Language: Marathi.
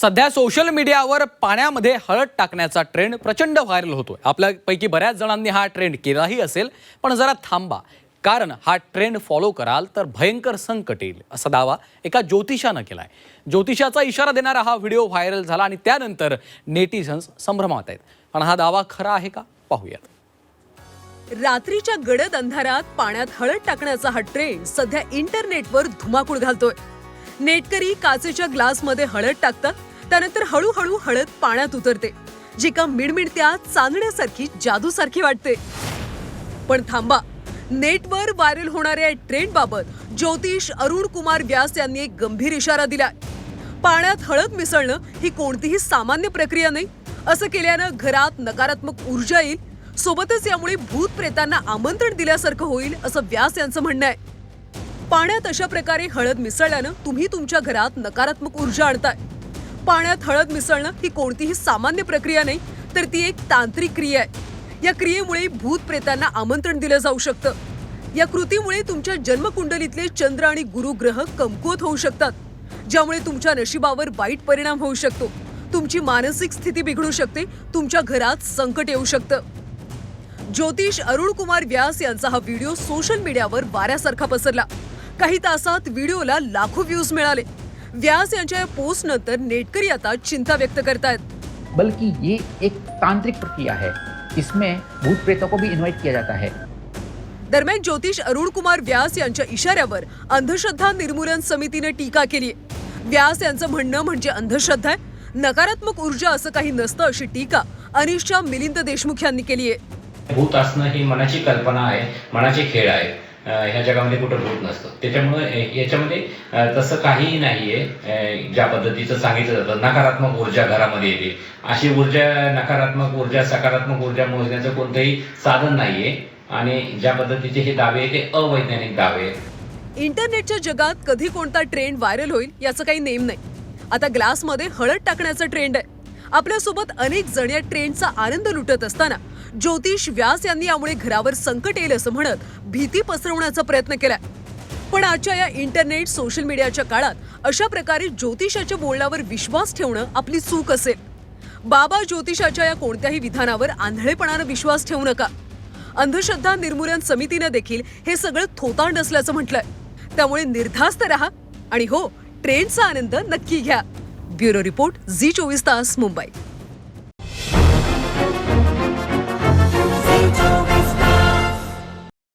सध्या सोशल मीडियावर पाण्यामध्ये हळद टाकण्याचा ट्रेंड प्रचंड व्हायरल होतोय. आपल्यापैकी बऱ्याच जणांनी हा ट्रेंड केलाही असेल पण जरा थांबा. कारण हा ट्रेंड फॉलो कराल तर भयंकर संकट येईल असा दावा एका ज्योतिषानं केला आहे ज्योतिषाचा इशारा देणारा हा व्हिडिओ व्हायरल झाला आणि त्यानंतर नेटिझन्स संभ्रमात आहेत. पण हा दावा खरा आहे का? पाहूयात. रात्रीच्या गडद अंधारात पाण्यात हळद टाकण्याचा हा ट्रेंड सध्या इंटरनेटवर धुमाकूळ घालतोय. नेटकरी काचेच्या ग्लासमध्ये हळद टाकतात त्यानंतर हळूहळू हळद पाण्यात उतरते. जी का मिडमिडत्या चांदण्यासारखी जादूसारखी वाटते. पण थांबा. नेटवर व्हायरल होणाऱ्या ट्रेंडबाबत ट्रेंड बाबत ज्योतिष अरुण कुमार व्यास यांनी एक गंभीर इशारा दिलाय. पाण्यात हळद मिसळणं ही कोणतीही सामान्य प्रक्रिया नाही. असं केल्यानं घरात नकारात्मक ऊर्जा येईल. सोबतच यामुळे भूत प्रेतांना आमंत्रण दिल्यासारखं होईल असं व्यास यांचं म्हणणं आहे. पाण्यात अशा प्रकारे हळद मिसळल्यानं तुम्ही तुमच्या घरात नकारात्मक ऊर्जा आणताय. पाण्यात हळद मिसळणं ही कोणतीही सामान्य प्रक्रिया नाही तर ती एक तांत्रिक क्रिया आहे. या क्रियेमुळे भूत प्रेतांना आमंत्रण दिलं जाऊ शकतं. या कृतीमुळे तुमच्या जन्मकुंडलीतले चंद्र आणि गुरु ग्रह कमकुवत होऊ शकतात ज्यामुळे तुमच्या नशिबावर वाईट परिणाम होऊ शकतो. तुमची मानसिक स्थिती बिघडू शकते तुमच्या घरात संकट येऊ शकतं. ज्योतिष अरुण कुमार व्यास यांचा हा व्हिडिओ सोशल मीडियावर वाऱ्यासारखा पसरला. काही तासात व्हिडिओला लाखो व्ह्यूज मिळाले. व्यास यांच्या या पोस्ट नंतर नेटकरी आता चिंता व्यक्त करतायत. बल्कि ये एक तांत्रिक प्रक्रिया है। इसमें भूत प्रेतों को भी इनवाइट किया जाता है। दरम्यान ज्योतिष अरुण कुमार व्यास यांच्या इशाऱ्यावर अंधश्रद्धा निर्मूलन समितीने टीका केली. व्यास यांचं म्हणणं म्हणजे अंधश्रद्धा आहे. नकारात्मक ऊर्जा असं काही नसतं अशी टीका अनिशच्या मिलिंद देशमुख यांनी केली आहे. भूत असणं ही मनाची कल्पना आहे मनाचे खेळ आहे. ह्या जगामध्ये कुठं होत नसतं. त्याच्यामुळे याच्यामध्ये तसं काहीही नाहीये ज्या पद्धतीचं सांगितलं जातं. नकारात्मक ऊर्जा घरामध्ये येते. अशी ऊर्जा नकारात्मक ऊर्जा सकारात्मक ऊर्जा मोजण्याचं कोणतंही साधन नाहीये. आणि ज्या पद्धतीचे हे दावे ते अवैज्ञानिक दावे आहेत. इंटरनेटच्या जगात कधी कोणता ट्रेंड व्हायरल होईल याचं काही नेम नाही. आता ग्लासमध्ये हळद टाकण्याचा ट्रेंड आहे. आपल्यासोबत अनेक जण या ट्रेंडचा आनंद लुटत असताना ज्योतिष व्यास यांनी यामुळे घरावर संकट येईल असं म्हणत भीती पसरवण्याचा प्रयत्न केलाय. पण आजच्या या इंटरनेट सोशल मीडियाच्या काळात अशा प्रकारे ज्योतिषाच्या बोलण्यावर विश्वास ठेवणं आपली चूक असेल. बाबा ज्योतिषाच्या या कोणत्याही विधानावर आंधळेपणानं विश्वास ठेवू नका. अंधश्रद्धा निर्मूलन समितीनं देखील हे सगळं थोतांड असल्याचं म्हटलंय. त्यामुळे निर्धास्त राहा आणि हो ट्रेनचा आनंद नक्की घ्या. ब्युरो रिपोर्ट झी चोवीस तास मुंबई.